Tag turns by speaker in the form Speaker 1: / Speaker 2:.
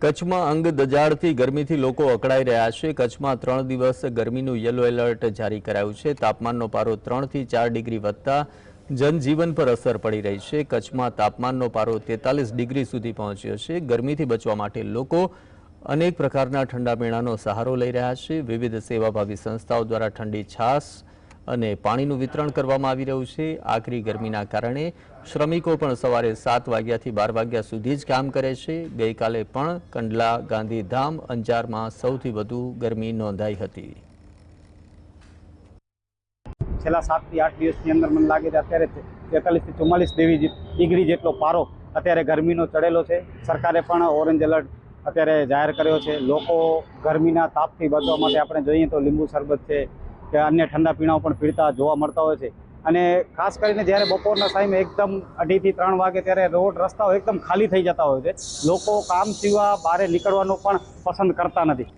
Speaker 1: કચ્છમાં અંગ દજાડથી ગરમીથી લોકો અકળાઈ રહ્યા છે. કચ્છમાં ત્રણ દિવસ ગરમીનું યલો એલર્ટ જારી કરાયું છે. તાપમાનનો પારો ત્રણથી ચાર ડિગ્રી વધતા જનજીવન પર અસર પડી રહી છે. કચ્છમાં તાપમાનનો પારો તેતાલીસ ડિગ્રી સુધી પહોંચ્યો છે. ગરમીથી બચવા માટે લોકો અનેક પ્રકારના ઠંડા પીણાનો સહારો લઈ રહ્યા છે. વિવિધ સેવાભાવી સંસ્થાઓ દ્વારા ઠંડી છાશ અને પાણીનું વિતરણ કરવામાં આવી રહ્યું છે. આકરી ગરમીના કારણે શ્રમિકો પણ સવારે સાત વાગ્યાથી બાર વાગ્યા સુધી જ કામ કરે છે. ગઈકાલે પણ કંડલા, ગાંધીધામ અંજારમાં સૌથી વધુ ગરમી નોંધાઈ હતી.
Speaker 2: છેલ્લા સાતથી આઠ દિવસની અંદર મને લાગે છે અત્યારે તેતાલીસથી ચુમ્માલીસ ડિગ્રી ડિગ્રી જેટલો પારો અત્યારે ગરમીનો ચડેલો છે. સરકારે પણ ઓરેન્જ એલર્ટ અત્યારે જાહેર કર્યો છે. લોકો ગરમીના તાપથી બચવા માટે આપણે જોઈએ તો લીંબુ શરબત છે કે અન્ય ઠંડા પીણાઓ પણ પીડતા જોવા મળતા હોય છે. અને ખાસ કરીને જ્યારે બપોરના ટાઈમે એકદમ અઢીથી ત્રણ વાગે ત્યારે રોડ રસ્તાઓ એકદમ ખાલી થઈ જતા હોય છે. લોકો કામ સિવા બહાર નીકળવાનું પણ પસંદ કરતા નથી.